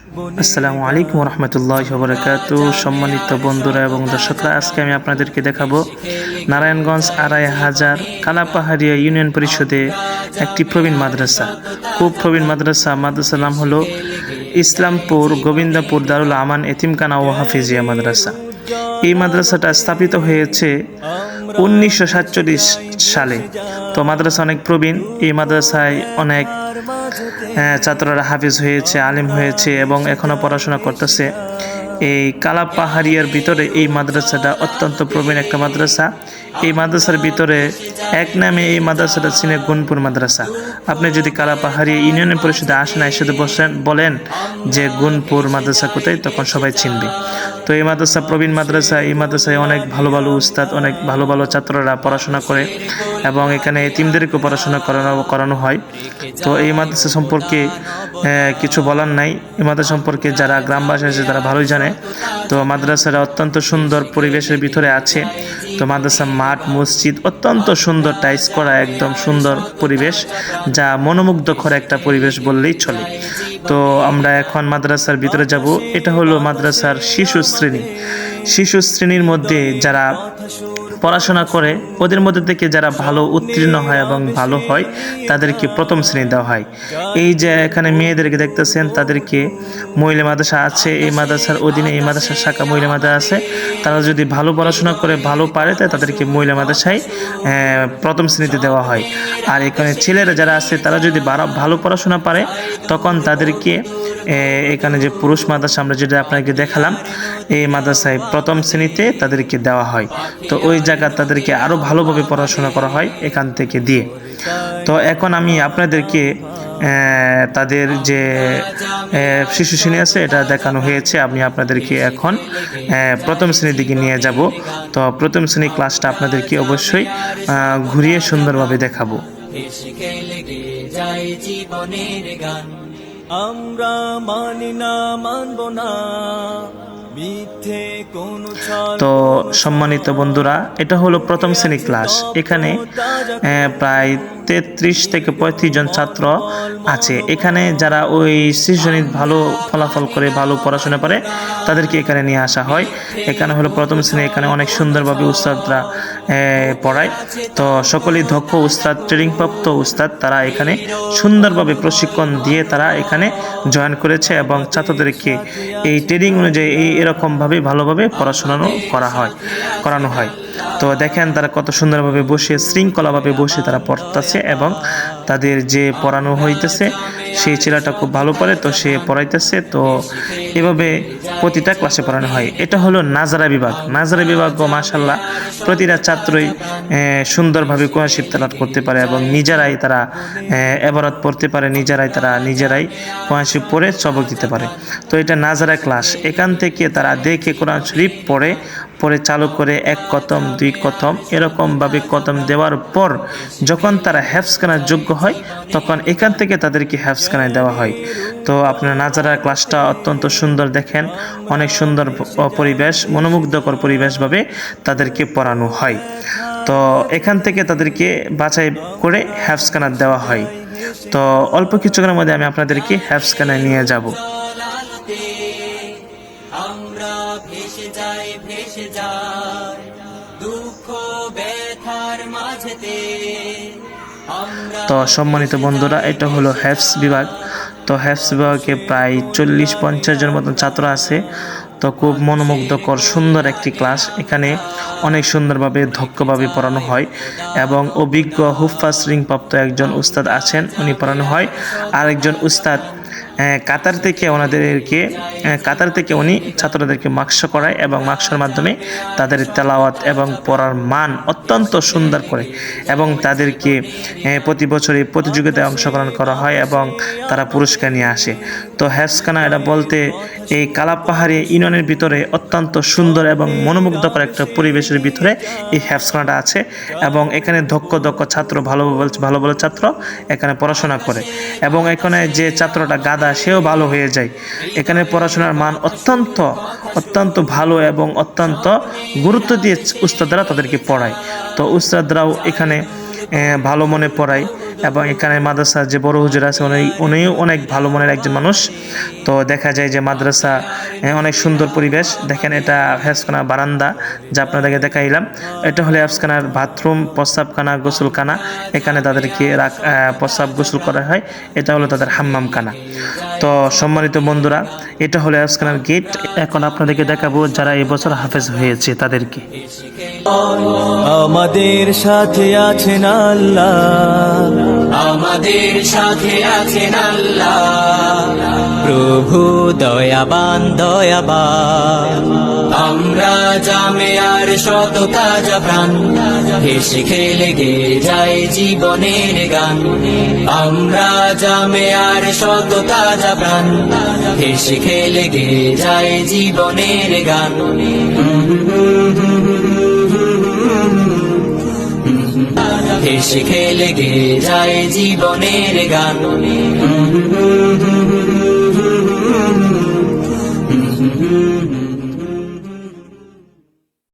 আসসালামু আলাইকুম রহমতুল্লাহ বরকাত সম্মানিত বন্ধুরা এবং দর্শকরা, আজকে আমি আপনাদেরকে দেখাবো নারায়ণগঞ্জ আড়াই হাজার কালাপাহাড়িয়া ইউনিয়ন পরিষদে একটি প্রবীণ মাদ্রাসা। খুব প্রবীণ মাদ্রাসা। মাদ্রাসার নাম হলো ইসলামপুর গোবিন্দপুর দারুল আমান এতিমখানা ও হাফিজিয়া মাদ্রাসা। এই মাদ্রাসাটা স্থাপিত হয়েছে উনিশশো সাতচল্লিশ সালে। তো মাদ্রাসা অনেক প্রবীণ। এই মাদ্রাসায় অনেক আহ, ছাত্ররা হাফিজ হয়েছে আলিম হয়েছে এবং এখনও পড়াশোনা করতেছে। এই কালা পাহাড়িয়ার ভিতরে এই মাদ্রাসাটা অত্যন্ত প্রবীণ একটা মাদ্রাসা। এই মাদ্রাসার ভিতরে এক নামে এই মাদ্রাসাটা চিনে গুনপুর মাদ্রাসা। আপনি যদি কালা পাহাড়ি ইউনিয়ন পরিষদে আসেন, এসে বসেন, বলেন যে গুনপুর মাদ্রাসা কোথায়, তখন সবাই চিনবে। তো এই মাদ্রাসা প্রবীণ মাদ্রাসা, এই মাদ্রাসায় অনেক ভালো ভালো উস্তাদ, অনেক ভালো ভালো ছাত্ররা পড়াশোনা করে। এবং এখানে এতিমদেরকেও পড়াশোনা করানো করানো হয়। তো এই মাদ্রাসা সম্পর্কে কিছু বলার নাই। এই মাদ্রাসা সম্পর্কে যারা গ্রামবাসী আছে, তারা ভালোই জানে। তো মাদ্রাসাটা অত্যন্ত সুন্দর পরিবেশের ভিতরে আছে। তো মাদ্রাসা মাঠ, মসজিদ অত্যন্ত সুন্দর টাইস করা একদম সুন্দর পরিবেশ, যা মনোমুগ্ধকর একটা পরিবেশ বললেই চলে। তো আমরা এখন মাদ্রাসার ভিতরে যাব। এটা হলো মাদ্রাসার শিশু শ্রেণি। শিশু শ্রেণির মধ্যে যারা পড়াশোনা করে, ওদের মধ্যে থেকে যারা ভালো উত্তীর্ণ হয় এবং ভালো হয়, তাদেরকে প্রথম শ্রেণি দেওয়া হয়। এই যে এখানে মেয়েদেরকে দেখতেছেন, তাদেরকে মহিলা মাদ্রাসা আছে, এই মাদ্রাসার অধীনে এই মাদ্রাসার শাখা মহিলা মাদ্রাসা আছে। তারা যদি ভালো পড়াশোনা করে, ভালো পারে, তাই তাদেরকে মহিলা মাদ্রাসায় প্রথম শ্রেণীতে দেওয়া হয়। আর এখানে ছেলেরা যারা আছে, তারা যদি ভালো পড়াশোনা পারে, তখন তাদেরকে এখানে যে পুরুষ মাদ্রাসা, আমরা যেটা আপনাকে দেখালাম, এই মাদ্রাসায় প্রথম শ্রেণীতে তাদেরকে দেওয়া হয়। তো ওই জায়গা তাদেরকে আরও ভালোভাবে পড়াশোনা করা হয় এখান থেকে দিয়ে। তো এখন আমি আপনাদেরকে তাদের যে শিশু শ্রেণি আছে, এটা দেখানো হয়েছে। আমি আপনাদেরকে এখন প্রথম শ্রেণির দিকে নিয়ে যাব। তো প্রথম শ্রেণির ক্লাসটা আপনাদেরকে অবশ্যই ঘুরিয়ে সুন্দরভাবে দেখাবো। আমরা মানি না, মানব না, মিথ্যে তো সম্মানিত বন্ধুরা এটা হলো প্রথম শ্রেণি ক্লাস এখানে প্রায় তেত্রিশ থেকে পঁয়ত্রিশ জন ছাত্র আছে। এখানে যারা ওই শ্রেণির ভালো ফলাফল করে, ভালো পড়াশোনা করে, তাদেরকে এখানে নিয়ে আসা হয়। এখানে হলো প্রথম শ্রেণি এখানে অনেক সুন্দরভাবে উস্তাদরা পড়ায়। তো সকলেই দক্ষ উস্তাদ, ট্রেনিংপ্রাপ্ত উস্তাদ, তারা এখানে সুন্দরভাবে প্রশিক্ষণ দিয়ে তারা এখানে জয়েন করেছে এবং ছাত্রদেরকে এই ট্রেনিং অনুযায়ী এই এরকমভাবে, ভালোভাবে পড়াশোনা করা হয়, করানো হয়। তো দেখেন তারা কত সুন্দরভাবে বসে, শৃঙ্খলাভাবে বসে তারা পড়তেছে এবং তাদের যে পড়ানো হইতেছে, সেই ছেলেটা খুব ভালো পড়ে, তো সে পড়াইতেছে। তো এভাবে প্রতিটা ক্লাসে পড়ানো হয়। এটা হলো নাজারা বিভাগ। নাজারা বিভাগ ও মাসাল্লাহ প্রতিটা ছাত্রই সুন্দরভাবে কোয়াশিপ তালাট করতে পারে এবং নিজেরাই তারা এবারত পড়তে পারে, নিজেরাই তারা নিজেরাই কোয়াশিপ পড়ে সবক দিতে পারে। তো এটা নাজারা ক্লাস এখান থেকে তারা দেখে কোরআন শরীফ পড়ে পরে চালু করে এক কতম দুই কতম এরকমভাবে কতম দেওয়ার পর যখন তারা হ্যাফসখানার যোগ্য হয়, তখন এখান থেকে তাদেরকে হ্যাফসখানায় দেওয়া হয়। তো আপনার নাজারা ক্লাসটা অত্যন্ত সুন্দর দেখেন। অনেক সুন্দর পরিবেশ মনোমুগ্ধকর পরিবেশভাবে তাদেরকে পড়ানো হয়। তো এখান থেকে তাদেরকে বাছাই করে হ্যাফসখানা দেওয়া হয়। তো অল্প কিছুক্ষণের মধ্যে আমি আপনাদেরকে হ্যাফসখানায় নিয়ে যাব। আমরা ভেসে যাই ভেসে যাই। দুঃখ ব্যথার মাঝেতে তো সম্মানিত বন্ধুরা এটা হলো হ্যাফস বিভাগ। তো হ্যাফস বিভাগে প্রায় চল্লিশ পঞ্চাশ জন মতন ছাত্র আছে। তো খুব মনোমুগ্ধকর, সুন্দর একটি ক্লাস। এখানে অনেক সুন্দরভাবে দক্ষভাবে পড়ানো হয় এবং অভিজ্ঞ হুফাস রিংপ্রাপ্ত একজন উস্তাদ আছেন, উনি পড়ানো হয়। আর একজন উস্তাদ কাতার থেকে ওনাদেরকে কাতার থেকে উনি ছাত্রদেরকে মার্কস করায় এবং মার্কসের মাধ্যমে তাদের তেলাওয়াত এবং পড়ার মান অত্যন্ত সুন্দর করে এবং তাদেরকে আহ, প্রতি বছরই প্রতিযোগিতায় অংশগ্রহণ করা হয় এবং তারা পুরস্কার নিয়ে আসে। তো হ্যাসখানা এটা বলতে এই কালাপাহাড়ি ইউনিয়নের ভিতরে অত্যন্ত সুন্দর এবং মনোমুগ্ধকর একটা পরিবেশের ভিতরে এই হ্যাফসখানাটা আছে এবং এখানে দক্ষ দক্ষ ছাত্র ভালো- ভালো ভালো ছাত্র এখানে পড়াশোনা করে এবং এখানে যে ছাত্রটা গাদা সেও ভালো হয়ে যায়। এখানে পড়াশোনার মান অত্যন্ত অত্যন্ত ভালো এবং অত্যন্ত গুরুত্ব দিয়ে উস্তাদরা তাদেরকে পড়ায়। তো উস্তাদরাও এখানে ভালো মনে পড়ায়। এবং এখানে মাদ্রাসার যে বড় হুজুর আছে, উনি, উনিও অনেক ভালো মনের একজন মানুষ। তো দেখা যায় যে মাদ্রাসা অনেক সুন্দর পরিবেশ। দেখেন এটা হেফসখানা বারান্দা, যা আপনাদেরকে দেখাইলাম। এটা হলে হেফসখানার বাথরুম প্রস্রাবখানা গোসলখানা। এখানে তাদেরকে রাখ প্রস্রাব গোসল করা হয়। এটা হলো তাদের হাম্মামখানা। তো সম্মানিত বন্ধুরা এটা হলো হেফসখানার গেট। এখন আপনাদেরকে দেখাবো যারা এবছর হাফেজ হয়েছে তাদেরকে। আমাদের সাথে আছেন আল্লাহ। আমাদের সাথে আছেন আল্লাহ। প্রভু দয়াবান দয়াবান। আমরা জামে আর শত তাজা প্রাণ, হেসে খেলে গে যায় জীবনের গান। আমরা জামে আর শত তাজা প্রাণ, হেসে খেলে গে যায় জীবনের গান। হেসে খেলে গে যায় জীবনের গান।